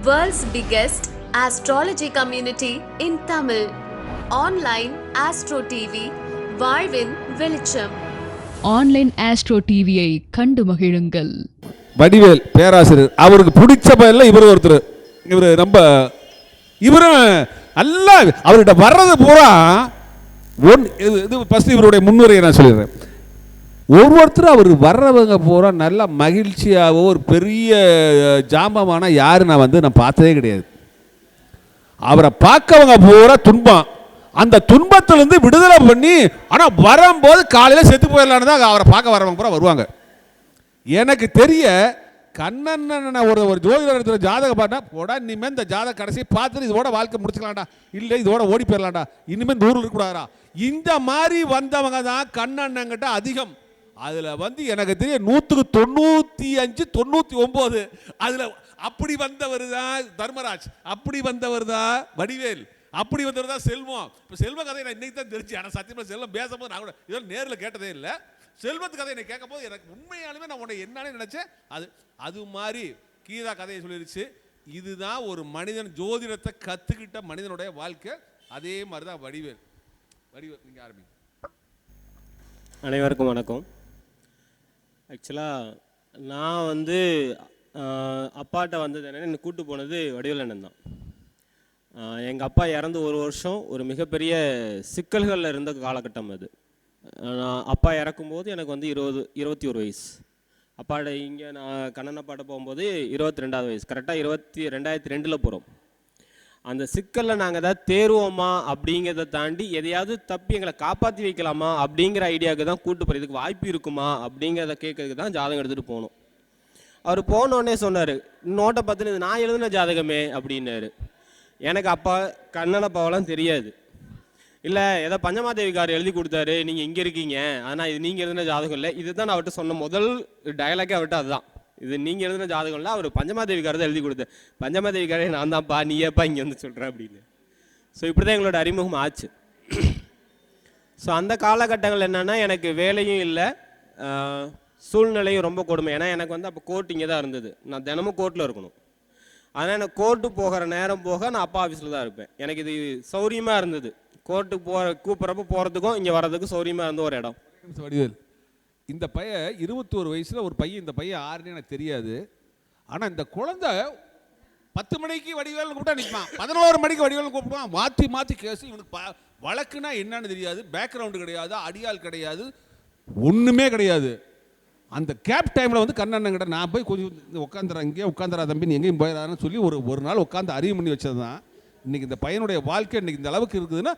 World's biggest astrology community in Tamil. Online Astro TV, வாழ்வின் வெளிச்சம் online astro டிவியை கண்டு மகிழுங்கள். வடிவேல் பேராசிரியர் அவருக்கு பிடிச்ச பையன்ல இவர் ஒருத்தர். இவர் ரொம்ப இவரும் நல்லா அவர்கிட்ட வர்றது பூரா ஒன் இது இது ஃபஸ்ட் இவருடைய முன்னுரையை நான் சொல்லிடுறேன். ஒவ்வொருத்தரும் அவர் வர்றவங்க பூரா நல்லா மகிழ்ச்சியாகவோ ஒரு பெரிய ஜாம்பமான யார் நான் வந்து நான் பார்த்ததே கிடையாது. அவரை பார்க்கவங்க பூரா துன்பம். அந்த துன்பத்திலேருந்து விடுதலை பண்ணி ஆனால் வரும்போது காலையில் செத்து போயிடலான்னு தான் அவரை பார்க்க வரவங்க பூரா வருவாங்க. எனக்கு தெரிய கண்ணன் ஒரு ஒரு ஜோதிடர் இடத்துல ஜாதகம் பார்த்தா போடா இனிமேல் இந்த ஜாதக கடைசி பார்த்துட்டு இதோட வாழ்க்கை முடிச்சுக்கலாம்டா. இல்லை இதோட ஓடி போயிடலாம்டா. இனிமேல் இந்த ஊரில் இருக்கக்கூடாதா இந்த மாதிரி வந்தவங்க தான் கண்ணண்ணங்கிட்ட அதிகம். அதில் வந்து எனக்கு தெரிய நூற்றுக்கு தொண்ணூற்றி அஞ்சு தொண்ணூற்றி ஒம்பது அதில் அப்படி வந்தவர் தான் தர்மராஜ். அப்படி வந்தவர் தான் வடிவேல். அப்படி வந்தவர் தான் செல்வம். இப்போ செல்வ கதை நான் இன்னைக்கு தான் தெரிஞ்சு ஆனால் சத்தியமாக செல்வம் பேசும்போது நான் கூட இதெல்லாம் நேரில் கேட்டதே இல்லை. செல்வத்து கதை என்னை கேட்கும் போது எனக்கு உண்மையாலுமே நான் உன்னை என்னன்னு நினச்சேன். அது அது மாதிரி கீதா கதையை சொல்லிடுச்சு இதுதான் ஒரு மனிதன் ஜோதிடத்தை கற்றுக்கிட்ட மனிதனுடைய வாழ்க்கை. அதே மாதிரி தான் வடிவேல் வடிவேல் நீங்கள் ஆரம்பிங்க அனைவருக்கும் வணக்கம். ஆக்சுவலாக நான் வந்து அப்பாட்ட வந்தது என்னென்னு என்னை கூட்டு போனது வடிவேல் அண்ணன் தான். எங்கள் அப்பா இறந்து ஒரு வருஷம் ஒரு மிகப்பெரிய சிக்கல்களில் இருந்த காலகட்டம் அது. நான் அப்பா இறக்கும்போது எனக்கு வந்து இருபது இருபத்தி ஒரு வயசு. அப்பாட்ட இங்கே நான் கண்ணனப்பாட்ட போகும்போது இருபத்தி ரெண்டாவது வயசு கரெக்டாக இருபத்தி ரெண்டாயிரத்தி ரெண்டில் போகிறோம் அந்த சிக்கலில் நாங்கள் ஏதாவது தேர்வோமா அப்படிங்கிறத தாண்டி எதையாவது தப்பி எங்களை காப்பாற்றி வைக்கலாமா அப்படிங்கிற ஐடியாவுக்கு தான் கூட்டு போகிற இதுக்கு வாய்ப்பு இருக்குமா அப்படிங்கிறத கேட்கறதுக்கு தான் ஜாதகம் எடுத்துகிட்டு போனோம். அவர் போனோடனே சொன்னார் நோட்டை பார்த்துன்னு இது நான் எழுதின ஜாதகமே அப்படின்னாரு. எனக்கு அப்பா கண்ணனப்பாவெல்லாம் தெரியாது. இல்லை ஏதோ பஞ்சமாதேவிக்கார் எழுதி கொடுத்தாரு நீங்கள் இங்கே இருக்கீங்க. ஆனால் இது நீங்கள் எழுதின ஜாதகம் இல்லை. இதுதான் நான் அவர்கிட்ட சொன்ன முதல் டயலாக்கே அவர்கிட்ட அதுதான். இது நீங்கள் எழுதின ஜாதகம் அவர் பஞ்சமாதேவிக்கார் தான் எழுதி பஞ்சமாதேவி பஞ்சமாதேவிக்காரே நான் தான்ப்பா நீ ஏப்பா இங்கே வந்து சொல்கிறேன் அப்படின்னு. ஸோ இப்படி தான் எங்களோட அறிமுகம் ஆச்சு. ஸோ அந்த காலகட்டங்கள் என்னென்னா எனக்கு வேலையும் இல்லை சூழ்நிலையும் ரொம்ப கொடுமை. ஏன்னா எனக்கு வந்து அப்போ கோர்ட் இங்கே தான் இருந்தது. நான் தினமும் கோர்ட்டில் இருக்கணும். ஆனால் எனக்கு கோர்ட்டு போகிற நேரம் போக நான் அப்பா ஆஃபீஸில் தான் இருப்பேன். எனக்கு இது சௌரியமாக இருந்தது. கோர்ட்டுக்கு போகிற கூப்பிட்றப்ப போகிறதுக்கும் இங்கே வர்றதுக்கும் சௌரியமாக இருந்த ஒரு இடம். வடிவேல். இந்த பையன் இருபத்தோரு வயசில் ஒரு பையன் இந்த பையன் ஆறுன்னு எனக்கு தெரியாது. ஆனால் இந்த குழந்தை பத்து மணிக்கு வடிவேல் கூப்பிட்டா நிற்பான் பதினோரு மணிக்கு வடிவேல் கூப்பிடுவான். மாற்றி மாற்றி கேஸ் இவனுக்கு ப- வழக்குனா என்னன்னு தெரியாது. பேக்ரவுண்டு கிடையாது அடியால் கிடையாது ஒன்றுமே கிடையாது. அந்த கேப் டைமில் வந்து கண்ணண்ணங்கிட்ட நான் போய் கொஞ்சம் உட்காந்துறேன் இங்கே உட்காந்துறா தம்பி நீ எங்கேயும் போயிடாருன்னு சொல்லி ஒரு ஒரு நாள் உட்காந்து அறிவு பண்ணி வச்சது தான் இன்றைக்கி இந்த பையனுடைய வாழ்க்கை இன்றைக்கி இந்த அளவுக்கு இருக்குதுன்னா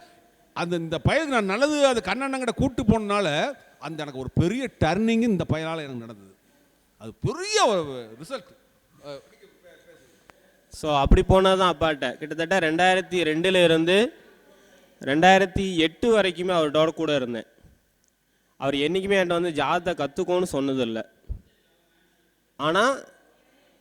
அந்த இந்த பையனுக்கு நான் நல்லது அது கண்ணண்ணங்கிட்ட கூப்பிட்டு போனனால அந்த எனக்கு ஒரு பெரிய டர்னிங் இந்த பயனால் எனக்கு நடந்தது. அது பெரிய ஒரு ரிசல்ட் ஸோ அப்படி போனால் தான் அப்பாட்ட. கிட்டத்தட்ட ரெண்டாயிரத்தி ரெண்டில் இருந்து ரெண்டாயிரத்தி எட்டு வரைக்குமே அவரோட கூட இருந்தேன். அவர் என்றைக்குமே என்கிட்ட வந்து ஜாதத்தை கற்றுக்கோன்னு சொன்னதில்லை. ஆனால்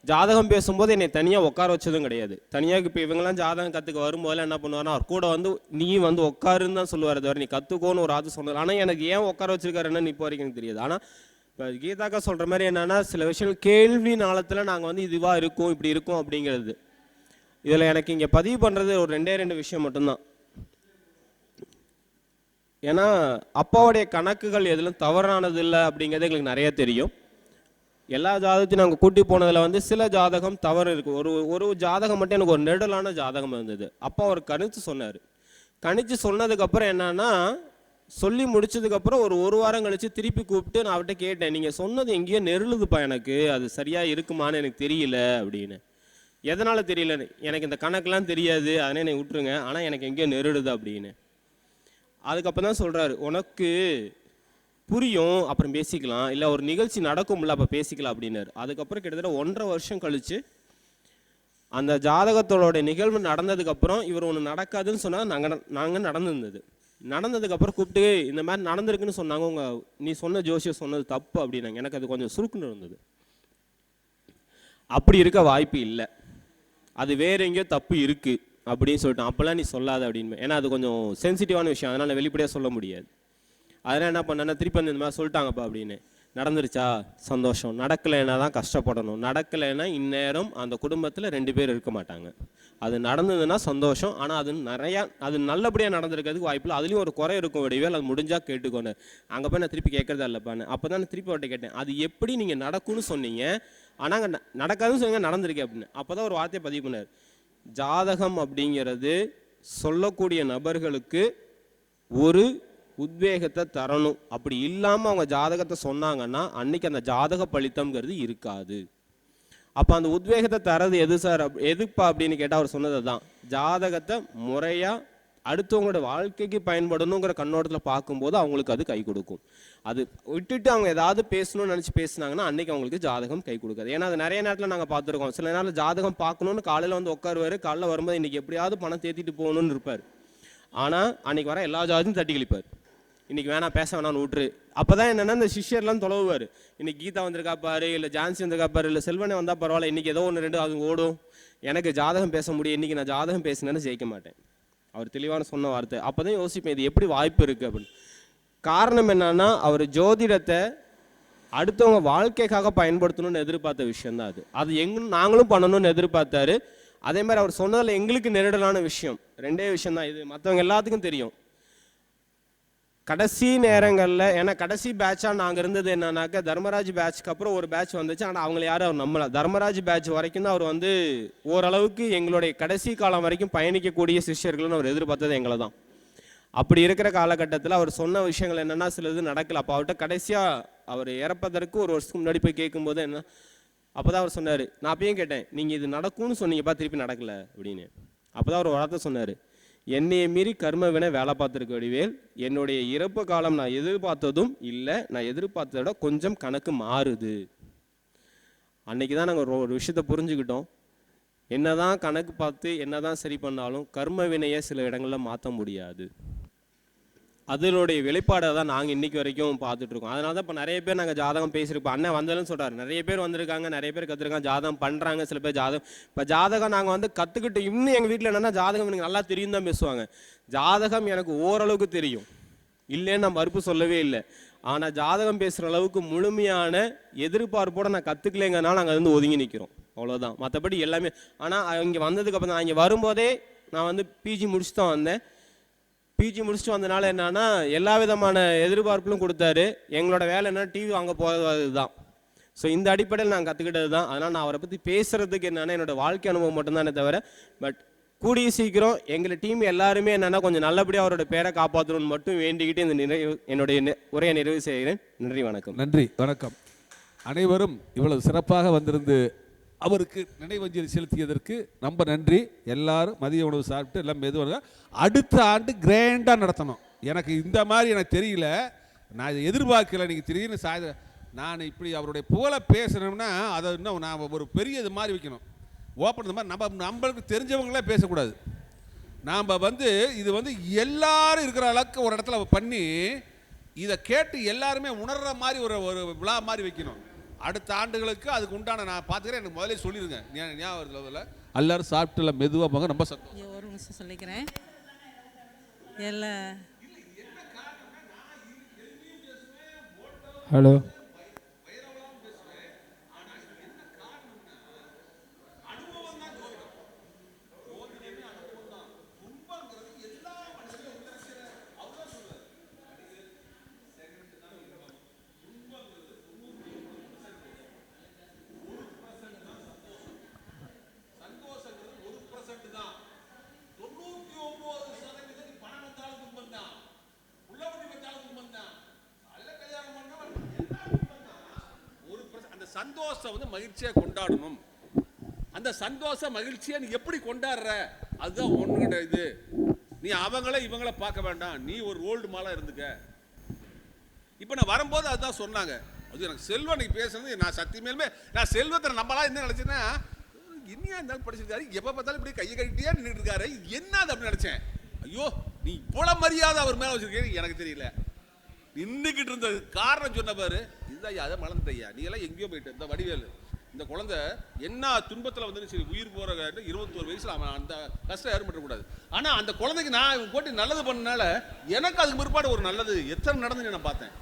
ஜாதகம் பேசும்போது என்னை தனியாக உட்கார வச்சதும் கிடையாது. தனியாக இப்போ இவங்கெல்லாம் ஜாதகம் கற்றுக்க வரும்போதெல்லாம் என்ன பண்ணுவாருன்னா அவர் கூட வந்து நீ வந்து உட்காருன்னு தான் சொல்லுவார் தவிர நீ கற்றுக்கோன்னு ஒரு ஆத்து சொன்னது ஆனால் எனக்கு ஏன் உட்கார வச்சிருக்காருன்னு இப்போ வரைக்கும் எனக்கு தெரியாது. ஆனால் இப்போ கீதாக்கா சொல்கிற மாதிரி என்னென்னா சில விஷயங்கள் கேள்வி நாளத்தில் நாங்கள் வந்து இதுவாக இருக்கும் இப்படி இருக்கும் அப்படிங்கிறது. இதில் எனக்கு இங்கே பதிவு பண்ணுறது ஒரு ரெண்டே ரெண்டு விஷயம் மட்டும்தான். ஏன்னா அப்பாவுடைய கணக்குகள் எதிலும் தவறானது இல்லை அப்படிங்கிறது எங்களுக்கு நிறைய தெரியும். எல்லா ஜாதகத்தையும் நாங்கள் கூட்டி போனதில் வந்து சில ஜாதகம் தவறு இருக்குது ஒரு ஒரு ஜாதகம் மட்டும் எனக்கு ஒரு நெடலான ஜாதகம் இருந்தது. அப்பா அவர் கணித்து சொன்னார். கணித்து சொன்னதுக்கப்புறம் என்னன்னா சொல்லி முடிச்சதுக்கப்புறம் ஒரு ஒரு வாரம் கழித்து திருப்பி கூப்பிட்டு நான் அவர்கிட்ட கேட்டேன். நீங்கள் சொன்னது எங்கேயோ நெருளுதுப்பா எனக்கு. அது சரியாக இருக்குமான்னு எனக்கு தெரியல அப்படின்னு. எதனால் தெரியலன்னு எனக்கு இந்த கணக்கெலாம் தெரியாது. அதனே என்னை விட்டுருங்க. ஆனால் எனக்கு எங்கேயோ நெருடுது அப்படின்னு. அதுக்கப்புறம் தான் சொல்கிறாரு உனக்கு புரியும் அப்புறம் பேசிக்கலாம். இல்லை ஒரு நிகழ்ச்சி நடக்கும்ல அப்போ பேசிக்கலாம் அப்படின்னாரு. அதுக்கப்புறம் கிட்டத்தட்ட ஒன்றரை வருஷம் கழித்து அந்த ஜாதகத்தோட நிகழ்வு நடந்ததுக்கப்புறம் இவர் ஒன்று நடக்காதுன்னு சொன்னால் நாங்கள் நாங்கள் நடந்திருந்தது. நடந்ததுக்கப்புறம் கூப்பிட்டு இந்த மாதிரி நடந்திருக்குன்னு சொன்னாங்க உங்கள் நீ சொன்ன ஜோசியம் சொன்னது தப்பு அப்படின்னாங்க. எனக்கு அது கொஞ்சம் சுருக்குன்னு இருந்தது. அப்படி இருக்க வாய்ப்பு இல்லை. அது வேற எங்கேயோ தப்பு இருக்குது அப்படின்னு சொல்லிட்டு அப்போல்லாம் நீ சொல்லாத அப்படின்னு. ஏன்னா அது கொஞ்சம் சென்சிட்டிவான விஷயம். அதனால் வெளிப்படையாக சொல்ல முடியாது. அதெல்லாம் என்ன பண்ணேன்னா திருப்பி வந்து இந்த மாதிரி சொல்லிட்டாங்கப்பா அப்படின்னு. நடந்துருச்சா? சந்தோஷம். நடக்கலைன்னா தான் கஷ்டப்படணும். நடக்கலைன்னா இந்நேரம் அந்த குடும்பத்தில் ரெண்டு பேர் இருக்க மாட்டாங்க. அது நடந்ததுன்னா சந்தோஷம். ஆனால் அது நிறையா அது நல்லபடியாக நடந்திருக்கிறதுக்கு வாய்ப்பில்லை அதுலேயும் ஒரு குறை இருக்கும் வடிவேல் அது முடிஞ்சால் கேட்டுக்கோன்னு. அங்கே போய் நான் திருப்பி கேட்குறதா இல்லைப்பான்னு. அப்போ தான் நான் திருப்பி அவர்கிட்ட கேட்டேன். அது எப்படி நீங்கள் நடக்கும்னு சொன்னீங்க? ஆனால் அங்கே நடக்காதுன்னு சொன்னீங்க நடந்திருக்கு அப்படின்னு. அப்போ தான் ஒரு வார்த்தையை பதிவு பண்ணார். ஜாதகம் அப்படிங்கிறது சொல்லக்கூடிய நபர்களுக்கு ஒரு உத்வேகத்தை தரணும். அப்படி இல்லாமல் அவங்க ஜாதகத்தை சொன்னாங்கன்னா அன்னைக்கு அந்த ஜாதக பழித்தம்ங்கிறது இருக்காது. அப்போ அந்த உத்வேகத்தை தரது எது சார்? அப் எதுப்பா அப்படின்னு கேட்டால் அவர் சொன்னது தான் ஜாதகத்தை முறையாக அடுத்தவங்களோட வாழ்க்கைக்கு பயன்படணுங்கிற கண்ணோட்டத்தில் பார்க்கும்போது அவங்களுக்கு அது கை கொடுக்கும். அது விட்டுட்டு அவங்க ஏதாவது பேசணும்னு நினச்சி பேசுனாங்கன்னா அன்றைக்கி அவங்களுக்கு ஜாதகம் கை கொடுக்காது. ஏன்னா அது நிறைய நேரத்தில் நாங்கள் பார்த்துருக்கோம். சில நேரம் ஜாதகம் பார்க்கணுன்னு காலையில் வந்து உட்காருவார். காலைல வரும்போது இன்றைக்கி எப்படியாவது பணம் தேத்திட்டு போகணுன்னு இருப்பார். ஆனால் அன்றைக்கி வர எல்லா ஜாதியும் தட்டி கழிப்பார். இன்றைக்கி வேணாம் பேச வேணாம்னு விட்ரு அப்போ தான் என்னென்னா இந்த சிஷ்யர்லாம் தொலைவுவார். இன்றைக்கி கீதா வந்திருக்கா பாரு இல்லை ஜான்சி வந்திருக்கா பாரு இல்லை செல்வனே வந்தால் பரவாயில்ல இன்றைக்கி ஏதோ ஒன்று ரெண்டு அது ஓடும். எனக்கு ஜாதகம் பேச முடியும் இன்றைக்கி நான் ஜாதகம் பேசினேன்னு ஜெயிக்க மாட்டேன். அவர் தெளிவான சொன்ன வார்த்தை. அப்போ தான் யோசிப்பேன் இது எப்படி வாய்ப்பு இருக்குது அப்படின்னு. காரணம் என்னன்னா அவர் ஜோதிடத்தை அடுத்தவங்க வாழ்க்கைக்காக பயன்படுத்தணும்னு எதிர்பார்த்த விஷயந்தான் அது. அது எங்க நாங்களும் பண்ணணும்னு எதிர்பார்த்தாரு. அதே மாதிரி அவர் சொன்னதில் எங்களுக்கு நெருடலான விஷயம். ரெண்டே விஷயம் தான் இது மற்றவங்க எல்லாத்துக்கும் தெரியும். கடைசி நேரங்களில் ஏன்னா கடைசி பேட்சாக நாங்கள் இருந்தது என்னன்னாக்கா தர்மராஜ் பேட்ச்க்கு அப்புறம் ஒரு பேட்ச் வந்துச்சு. ஆனால் அவங்கள யாரும் அவர் நம்பல. தர்மராஜ் பேட்ச் வரைக்கும் தான் அவர் வந்து ஓரளவுக்கு எங்களுடைய கடைசி காலம் வரைக்கும் பயணிக்கக்கூடிய சிஷ்யர்கள்னு அவர் எதிர்பார்த்தது எங்களை தான். அப்படி இருக்கிற காலகட்டத்தில் அவர் சொன்ன விஷயங்கள் என்னென்னா சிலது நடக்கல. அப்போ அவர்கிட்ட கடைசியாக அவர் இறப்பதற்கு ஒரு வருஷத்துக்கு முன்னாடி போய் கேட்கும்போது என்ன அப்போ தான் அவர் சொன்னார் நான் அப்பயும் கேட்டேன் நீங்கள் இது நடக்கும்னு சொன்னீங்கப்பா திருப்பி நடக்கல அப்படின்னு. அப்போ தான் அவர் வார்த்தை சொன்னார் என்னையை மீறி கர்ம வினை வேலை பார்த்துருக்க வடிவேல். என்னுடைய இறப்பு காலம் நான் எதிர்பார்த்ததும் இல்லை. நான் எதிர்பார்த்ததை விட கொஞ்சம் கணக்கு மாறுது. அன்னைக்கு தான் நாங்கள் ஒரு விஷயத்தை புரிஞ்சுக்கிட்டோம். என்னதான் கணக்கு பார்த்து என்னதான் சரி பண்ணாலும் கர்ம வினையை சில இடங்களில் மாற்ற முடியாது. அதனுடைய வெளிப்பாடை தான் நாங்கள் இன்றைக்கி வரைக்கும் பார்த்துட்ருக்கோம் அதனால தான் இப்போ நிறைய பேர் நாங்கள் ஜாதகம் பேசியிருப்போம் அண்ணன் வந்தாலும் சொல்கிறார் நிறைய பேர் வந்திருக்காங்க நிறைய பேர் கற்றுருக்காங்க ஜாதகம் பண்ணுறாங்க சில பேர் ஜாதகம். இப்போ ஜாதகம் நாங்கள் வந்து கற்றுக்கிட்டு இன்னும் எங்கள் வீட்டில் என்னென்னா ஜாதகம் எனக்கு நல்லா தெரியும் தான் பேசுவாங்க. ஜாதகம் எனக்கு ஓரளவுக்கு தெரியும். இல்லைன்னு நான் மறுப்பு சொல்லவே இல்லை. ஆனால் ஜாதகம் பேசுகிற அளவுக்கு முழுமையான எதிர்பார்ப்போட நான் கற்றுக்கலைங்கன்னா நாங்கள் வந்து ஒதுங்கி நிற்கிறோம் அவ்வளோதான் மற்றபடி எல்லாமே ஆனால் இங்கே வந்ததுக்கப்புறம் நான் இங்கே வரும்போதே நான் வந்து பிஜி முடிச்சு தான் வந்தேன். பிஜி முடிச்சுட்டு வந்தனால என்னன்னா எல்லா விதமான எதிர்பார்ப்புகளும் கொடுத்தாரு. எங்களோட வேலை என்ன டிவி வாங்க போகிறது தான் ஸோ இந்த அடிப்படையில் நான் கற்றுக்கிட்டது தான் அதனால் நான் அவரை பற்றி பேசுகிறதுக்கு என்னென்னா என்னோட வாழ்க்கை அனுபவம் மட்டும்தானே தவிர பட் கூடிய சீக்கிரம் எங்கள் டீம் எல்லாருமே என்னென்னா கொஞ்சம் நல்லபடியாக அவரோட பேரை காப்பாற்றணும்னு மட்டும் வேண்டிக்கிட்டு இந்த நிறைவு என்னுடைய நி- உரையை நிறைவு செய்கிறேன். நன்றி வணக்கம். நன்றி வணக்கம். அனைவரும் இவ்வளவு சிறப்பாக வந்திருந்து அவருக்கு நினைவஞ்சலி செலுத்தியதற்கு ரொம்ப நன்றி. எல்லாரும் மதிய உணவு சாப்பிட்டு எல்லாம் மெதுவாக அடுத்த ஆண்டு கிராண்டாக நடத்தணும். எனக்கு இந்த மாதிரி எனக்கு தெரியல. நான் இதை எதிர்பார்க்கல. நீங்கள் திடீர்னு சாய நான் இப்படி அவருடைய புகழை பேசணும்னா அதை இன்னும் நான் ஒரு பெரிய இது மாதிரி வைக்கணும். ஓப்பன் இந்த மாதிரி நம்ம நம்மளுக்கு தெரிஞ்சவங்களே பேசக்கூடாது. நாம் வந்து இது வந்து எல்லாரும் இருக்கிற அளவுக்கு ஒரு இடத்துல பண்ணி இதை கேட்டு எல்லாருமே உணர்ற மாதிரி ஒரு ஒரு விழா மாதிரி வைக்கணும். அடுத்த ஆண்டுகளுக்கு அதுக்கு உண்டான நான் பார்த்துக்கிறேன். எனக்கு முதல்ல சொல்லிடுங்க ஞாபகம் முதல்ல எல்லாரும் சாப்பிட்டுல மெதுவாக போங்க ரொம்ப ஐயோ, ஒரு நிமிஷம் சொல்லிக்கிறேன். எல்லா ஹலோ ஒரு பிரச்ச- அந்த சந்தோஷம் வந்து மகிழ்ச்சியாக கொண்டாடணும். அந்த சந்தோஷ மகிழ்ச்சியை நீ எப்படி கொண்டாடுற? அதுதான் உன்னோட இது. நீ அவங்கள இவங்கள பார்க்க வேண்டாம். நீ ஒரு ஓல்டு மாலாக இருந்துக்க. இப்போ நான் வரும்போது அதுதான் சொன்னாங்க. அது எனக்கு செல்வம் நீ பேசுனது நான் சத்தியமேலுமே நான் செல்வத்தை நம்மளா என்ன நினச்சேன்னா இனியா இருந்தாலும் படிச்சிருக்காரு. எப்போ பார்த்தாலும் இப்படி கையை கட்டியே நின்றுட்டு இருக்காரு. என்ன அது அப்படின்னு நினச்சேன். ஐயோ நீ இவ்வளோ மரியாதை அவர் மேலே வச்சிருக்கேன்னு எனக்கு தெரியல. நின்றுக்கிட்டு இருந்தது காரணம் சொன்ன பாரு. இதுதான் ஐயா அதை மறந்துட்டையா நீ எல்லாம் எங்கேயோ போயிட்டு இந்த வடிவேலு. இந்த குழந்தை என்ன துன்பத்தில் வந்து சரி உயிர் போகிற இருபத்தோரு வயசில் அவன் அந்த கஷ்டம் ஏற்பட்டக்கூடாது ஆனால் அந்த குழந்தைக்கு நான் இவன் போட்டு நல்லது பண்ணனால எனக்கு அதுக்கு பிற்பாடு ஒரு நல்லது. எத்தனை நடந்துன்னு நான் பார்த்தேன்.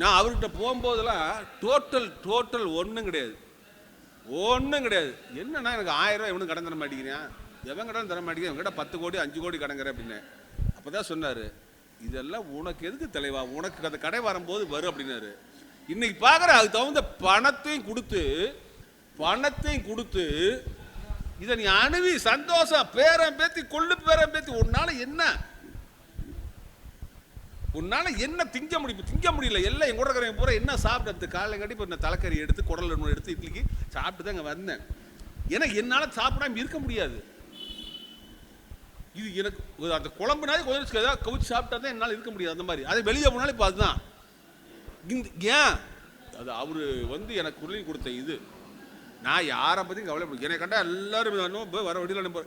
நான் அவர்கிட்ட போகும்போதெல்லாம் டோட்டல் டோட்டல் ஒன்றும் கிடையாது. ஒன்றும் கிடையாது. என்னன்னா எனக்கு ஆயிரம் ரூபாய் எவனும் கடன் தர மாட்டேங்கிறேன். எவன் கடன் தர மாட்டேங்கிறேன்? மாட்டேங்கிறான் என்கிட்ட பத்து கோடி அஞ்சு கோடி கடங்குறேன் அப்படின்னு அப்போ தான் சொன்னார் இதெல்லாம் உனக்கு எதுக்கு தலைவா? உனக்கு அந்த கடை வரும்போது வரும் அப்படின்னாரு. இன்னைக்கு பார்க்குற அதுக்கு தகுந்த பணத்தையும் கொடுத்து பணத்தையும் கொடுத்து இதை நீ அணுவி சந்தோஷம் பேரன் பேத்தி கொள்ளு பேரன் பேத்தி உன்னால என்ன? உன்னால என்ன திங்க முடியும்? திங்க முடியல. எல்லாம் என் கூட இருக்கிறவங்க பூரா என்ன சாப்பிட்டு காலையில் கட்டி இப்போ இந்த தலைக்கறி எடுத்து குடல் எடுத்து இட்லிக்கு சாப்பிட்டு தான் இங்கே வந்தேன். ஏன்னா என்னால் சாப்பிடாம இருக்க முடியாது. இது எனக்கு அந்த குழம்புனாலே கொஞ்சம் ஏதாவது கவிச்சு சாப்பிட்டா தான் என்னால் இருக்க முடியாது அந்த மாதிரி. அது வெளியே போனாலும் இப்போ அதுதான். இந்த ஏன்? அது அவர் வந்து எனக்கு குரலி கொடுத்த இது. நான் யாரை பற்றியும் கவலைப்பட என்னை கண்டா எல்லாரும் போய் வர வழியில் நம்ம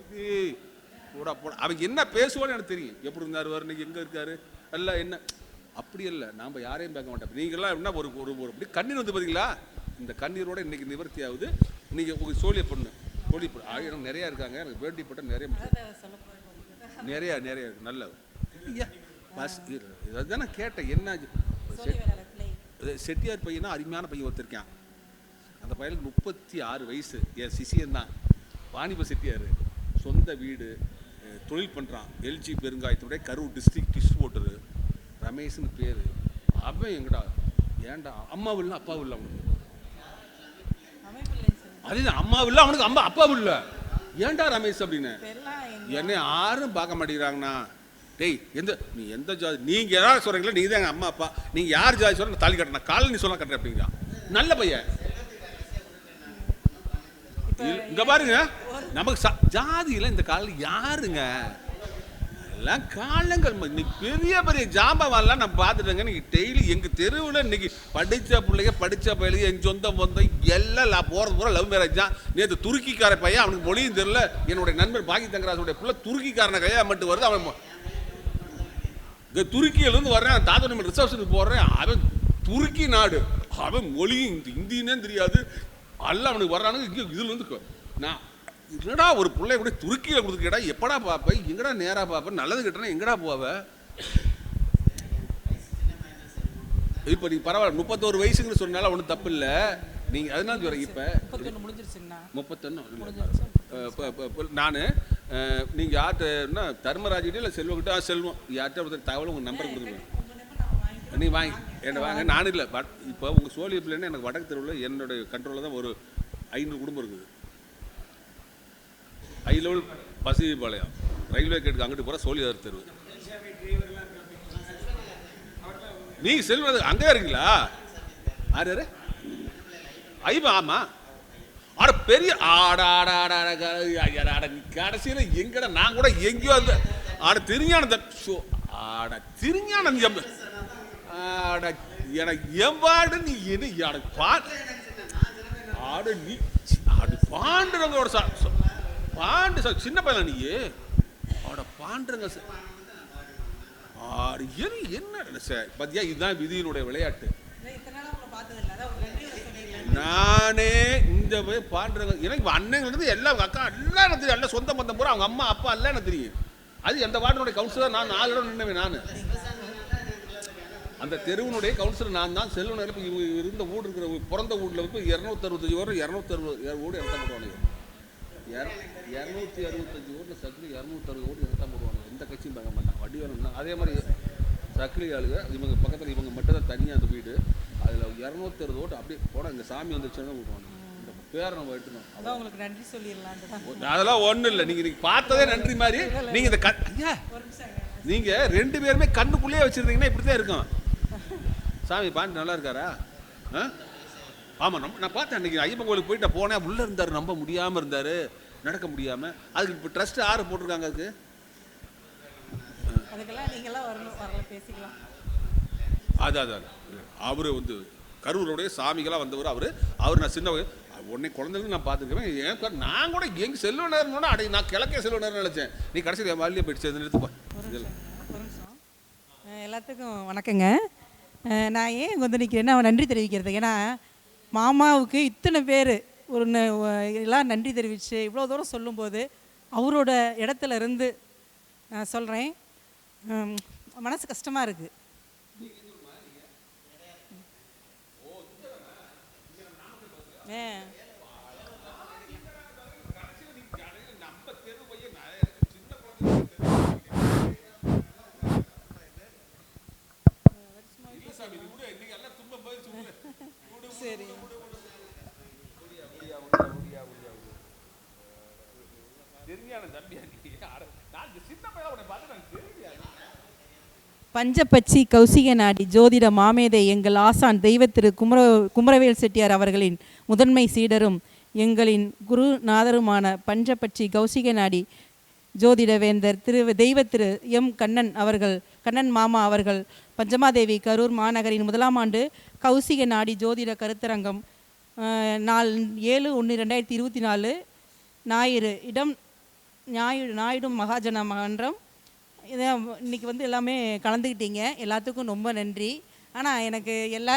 போடா போடா. அவங்க என்ன பேசுவான்னு எனக்கு தெரியும். எப்படி இருந்தார் வர இன்னைக்கு எங்கே இருக்காரு? எல்லாம் என்ன? அப்படி இல்லை. நாம் யாரையும் பார்க்க மாட்டோம். நீங்கள்லாம் என்ன ஒரு ஒரு ஒரு அப்படி கண்ணீர் வந்து பார்த்தீங்களா இந்த கண்ணீரோட இன்னைக்கு நிவர்த்தி ஆகுது நீங்கள் உங்களுக்கு சோழிய பொண்ணு சோழி பொண்ணு. எனக்கு நிறையா இருக்காங்க. எனக்கு வேண்டிப்பட்ட நிறைய நிறைய நிறைய இருக்கு. நல்ல ஐயா பஸ் அதுதான் கேட்டேன் என்ன செட்- செட்டியார் பையனா அருமையான பையன் ஒருத்தருக்கான். அந்த பையனுக்கு முப்பத்தி ஆறு வயசு. என் சிசியன் தான். வாணிப செட்டியார். சொந்த வீடு தொழில் பண்ணுறான் எல்ஜி பெருங்காயத்துடைய கரூர் டிஸ்ட்ரிக்ட் டிஸ்ட்ரிபியூட்டரு ரமேஷ்னு பேர். அவன் எங்கடா? ஏன்டா? அம்மாவும் இல்லை அப்பாவும் இல்லை அவனுக்கு. அதுதான் அம்மாவும் இல்லை அவனுக்கு அம்மா அப்பாவும் இல்லை ஏன்டா ரமேஷ் அப்படின்னு? என்னை யாரும் பார்க்க மாட்டேங்கிறாங்கண்ணா. டேய் எந்த நீ எந்த ஜாதி நீங்க யாராவது சொல்றீங்களா நீங்க தான் அம்மா அப்பா. நீங்க யார் ஜாதி சொல்ற தாலி கட்டணும் காலை நீ சொல்ல கட்டுற அப்படிங்கிறா நல்ல பையன். இங்க பாருங்க நமக்கு ச- ஜாதியில இந்த காலில் யாருங்க? எல்லாம் காலங்கள் இன்னைக்கு பெரிய பெரிய ஜாம்பவான்லாம் நான் பார்த்துட்டேங்க. இன்னைக்கு டெய்லி எங்கள் தெருவில் இன்னைக்கு படித்த பிள்ளைங்க படித்த பையலுங்க என் சொந்த பந்தம் எல்லாம் நான் போகிறது பூரா லவ் மேரேஜ் தான். நேற்று துருக்கிக்கார பையன் அவனுக்கு மொழியும் தெரியல. என்னுடைய நண்பர் பாக்கி தங்கராஜனுடைய பிள்ளை துருக்கிக்காரனை கையா மட்டும் வருது. அவன் இந்த துருக்கியிலேருந்து வர்றேன் தாத்தா நம்ம ரிசப்ஷனுக்கு போடுறேன் அவன் துருக்கி நாடு. அவன் மொழியும் இந்த தெரியாது. எல்லாம் அவனுக்கு வர்றானுங்க. இங்கே இதுலேருந்து நான் என்னடா ஒரு பிள்ளை கூட துருக்கியில் கொடுத்துக்கடா எப்படா பார்ப்பேன் எங்கடா நேரா பார்ப்பேன் நல்லது கிட்டனா எங்கடா போவ? இப்போ நீ பரவாயில்ல முப்பத்தோரு வயசுங்கன்னு சொன்னால ஒன்றும் தப்பு இல்லை நீங்கள் அதனால சொல்கிறேன் இப்போ முப்பத்தொன்று நான் நீங்கள் யார்கிட்ட தர்மராஜிட்ட இல்லை செல்வங்கிட்ட செல்வம். யார்கிட்ட ஒருத்தர் தகவல் உங்கள் நம்பர் கொடுத்துருங்க நீ வாங்கி என்ன வாங்க? நான் இல்லை. பட் இப்போ உங்கள் சோழிய பிள்ளைன்னு எனக்கு வடக்கு தெருவில் என்னுடைய கண்ட்ரோலில் தான் ஒரு ஐநூறு குடும்பம் இருக்குது. High level பசிபாளையம். ரயில்வே கேட்டுக்கு அங்கிட்டு போகிற சோழியார் தெரு. நீ செல்வது அங்கே இருக்கீங்களா? ஆறு யாரு? ஐபா ஆமா. ஆட பெரிய கடைசியில் எங்கடா நான் கூட எங்கேயோ அந்த ஆட திருஞான ஷோ ஆட திருஞானம் எம் ஆட எனக்கு எம்பாடு நீ என்ன ஆட பா ஆடு நீ ஆடு பாண்டுறவங்களோட சார் சா- பாண்டு சார் சின்ன பையன் நீ அவட பாண்டுங்க சார். ஆடு என்ன சார்? பத்தியா இதுதான் விதியினுடைய விளையாட்டு. நானே இந்த போய் பாடுறவங்க எனக்கு அண்ணன் எல்லாம் அக்கா எல்லாம் எனக்கு தெரியும். எல்லாம் சொந்த பந்தம் பூரா அவங்க அம்மா அப்பா எல்லாம் எனக்கு தெரியும். அது எந்த வார்டனுடைய கவுன்சிலர் நான் நாலு இடம் நின்னவன் நான். அந்த தெருவினுடைய கவுன்சிலர் நான் தான். செல்வனர் இப்போ இருந்த வீடு இருக்கிற பிறந்த வீட்டில் வந்து இரநூத்தறுபத்தஞ்சு வரும் இரநூத்தறுபது வீடு இறத்தம் போடுவானுங்க இரநூத்தி அறுபத்தஞ்சு ஓட்டில் சக்தி இரநூத்தறுபது ஓட்டு இறத்தம் போடுவாங்க. எந்த கட்சியும் பார்க்க மாட்டாங்க. வட்டி வேணும்னா அதே மாதிரி சக்கிலி ஆளுங்க இவங்க பக்கத்தில் இவங்க மட்டும் தான் தனியாக அந்த வீடு. அதில் இரநூத்தறுபது ஓட்டு அப்படியே போட இங்கே சாமி வந்துச்சுன்னா விடுவாங்க இந்த பேரை நம்ம அதான் உங்களுக்கு நன்றி சொல்லிடலான்ட்டு தான் அதெல்லாம் ஒன்றும் இல்லை. நீங்கள் நீங்கள் பார்த்ததே நன்றி மாதிரி. நீங்கள் இந்த ஐயா இருங்க. நீங்கள் ரெண்டு பேருமே கண்ணுக்குள்ளேயே வச்சுருந்தீங்கன்னா இப்படி தான் இருக்கும். சாமி பாண்டி நல்லா இருக்காரா? ஆ? ஆமாம் நம்ம நான் பார்த்தேன் அன்றைக்கி ஐயப்பன் கோயிலுக்கு போயிட்டு போனேன். உள்ளே இருந்தார் நம்ப முடியாமல் இருந்தார். நடக்க முடியாமல் அதுக்கு இப்போ ட்ரஸ்ட் யார் போட்டிருக்காங்க அதுக்கு. அதுக்கெல்லாம் நீங்களாம் வரணும் வரல பேசிக்கலாம். அது அது அது. அவர் வந்து கரூருடைய சாமிகளாக வந்தவர் அவர். அவர் நான் சின்ன உடனே குழந்தைங்க நான் பார்த்துருக்கேன். ஏன் நான் கூட எங்க செல்வ நேரம்னா அடை நான் கிழக்கே செல்வ நேரம் நினச்சேன். நீ கடைசியில் என் வாழ்லையே போயிடுச்சு அஹ் எல்லாத்துக்கும் வணக்கங்க. நான் ஏன் வந்து நிற்கிறேன்னா நன்றி தெரிவிக்கிறது ஏன்னா மாமாவுக்கு இத்தனை பேர் ஒரு எல்லாம் நன்றி தெரிவித்து இவ்வளோ தூரம் சொல்லும்போது அவரோட இடத்துல இருந்து நான் சொல்கிறேன் மனசு கஷ்டமாக இருக்குது ஏன் சரி. பஞ்சப்பச்சி கௌசிக நாடி ஜோதிட மாமேதை எங்கள் ஆசான் தெய்வத்திரு குமர குமரவேல் செட்டியார் அவர்களின் முதன்மை சீடரும் எங்களின் குருநாதருமான பஞ்சபட்சி கௌசிக நாடி ஜோதிடவேந்தர் திரு தெய்வ திரு எம் கண்ணன் அவர்கள் கண்ணன் மாமா அவர்கள் பஞ்சமாதேவி கரூர் மாநகரின் முதலாம் ஆண்டு கௌசிக நாடி ஜோதிட கருத்தரங்கம் நாள் ஏழு ஒன்று ரெண்டாயிரத்தி இருபத்தி நாலு ஞாயிறு இடம் ஞாயிறு நாயுடும் மகாஜன மன்றம். இதை இன்னைக்கு வந்து எல்லாமே கலந்துக்கிட்டீங்க எல்லாத்துக்கும் ரொம்ப நன்றி. ஆனால் எனக்கு எல்லா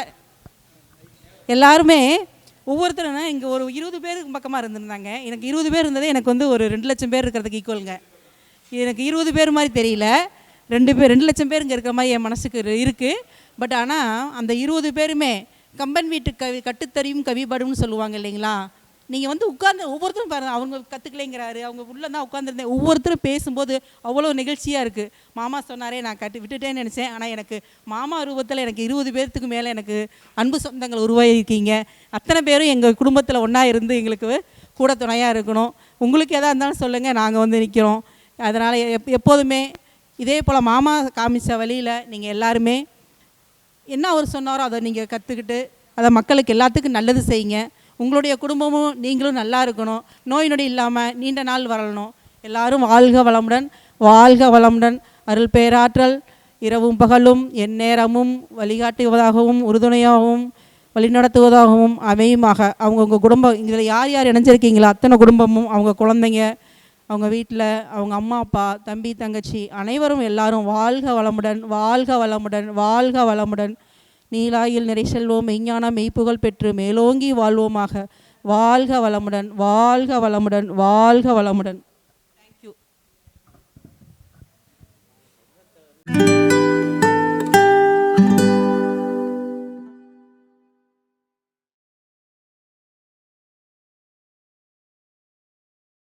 எல்லாருமே ஒவ்வொருத்தரும் இங்கே ஒரு இருபது பேருக்கு பக்கமாக இருந்திருந்தாங்க. எனக்கு இருபது பேர் இருந்தது எனக்கு வந்து ஒரு ரெண்டு லட்சம் பேர் இருக்கிறதுக்கு ஈக்குவலுங்க எனக்கு இருபது பேர் மாதிரி தெரியல. ரெண்டு பேர் ரெண்டு லட்சம் பேர் இங்கே இருக்கிற மாதிரி என் மனசுக்கு இருக்குது பட் ஆனால் அந்த இருபது பேருமே கம்பன் வீட்டு கவி கட்டுத்தறியும் கவிபடும்னு சொல்லுவாங்க இல்லைங்களா? நீங்கள் வந்து உட்கார்ந்து ஒவ்வொருத்தரும் பாருங்கள் அவங்க கற்றுக்கலைங்கிறாரு அவங்க உள்ளே தான் உட்காந்துருந்தேன் ஒவ்வொருத்தரும் பேசும்போது அவ்வளோ நிகழ்ச்சியாக இருக்குது மாமா சொன்னாரே நான் கட்டு விட்டுட்டேன்னு நினச்சேன். ஆனால் எனக்கு மாமா ரூபத்தில் எனக்கு இருபது பேர்த்துக்கு மேலே எனக்கு அன்பு சொந்தங்கள் உருவாகியிருக்கீங்க அத்தனை பேரும் எங்கள் குடும்பத்தில் ஒன்றா இருந்து எங்களுக்கு கூட துணையாக இருக்கணும். உங்களுக்கு எதாக இருந்தாலும் சொல்லுங்கள் நாங்கள் வந்து நிற்கிறோம் அதனால் எப் எப்போதுமே இதே போல் மாமா காமிச்ச வழியில் நீங்கள் எல்லாருமே என்ன அவர் சொன்னாரோ அதை நீங்கள் கற்றுக்கிட்டு அதை மக்களுக்கு எல்லாத்துக்கும் நல்லது செய்யுங்க. உங்களுடைய குடும்பமும் நீங்களும் நல்லா இருக்கணும். நோய் நொடி இல்லாமல் நீண்ட நாள் வரணும் எல்லாரும் வாழ்க வளமுடன் வாழ்க வளமுடன். அருள் பேராற்றல் இரவும் பகலும் எந்நேரமும் வழிகாட்டுவதாகவும் உறுதுணையாகவும் வழிநடத்துவதாகவும் அமையுமாக. அவங்கவுங்க குடும்பம் இதில் யார் யார் இணைஞ்சிருக்கீங்களோ அத்தனை குடும்பமும் அவங்க குழந்தைங்க அவங்க வீட்டில் அவங்க அம்மா அப்பா தம்பி தங்கச்சி அனைவரும் எல்லாரும் வாழ்க வளமுடன் வாழ்க வளமுடன் வாழ்க வளமுடன். நீலாயில் நிறை செல்வோம் மெய்ஞான மெய்ப்புகழ் பெற்று மேலோங்கி வாழ்வோமாக. வாழ்க வளமுடன் வாழ்க வளமுடன் வாழ்க வளமுடன்.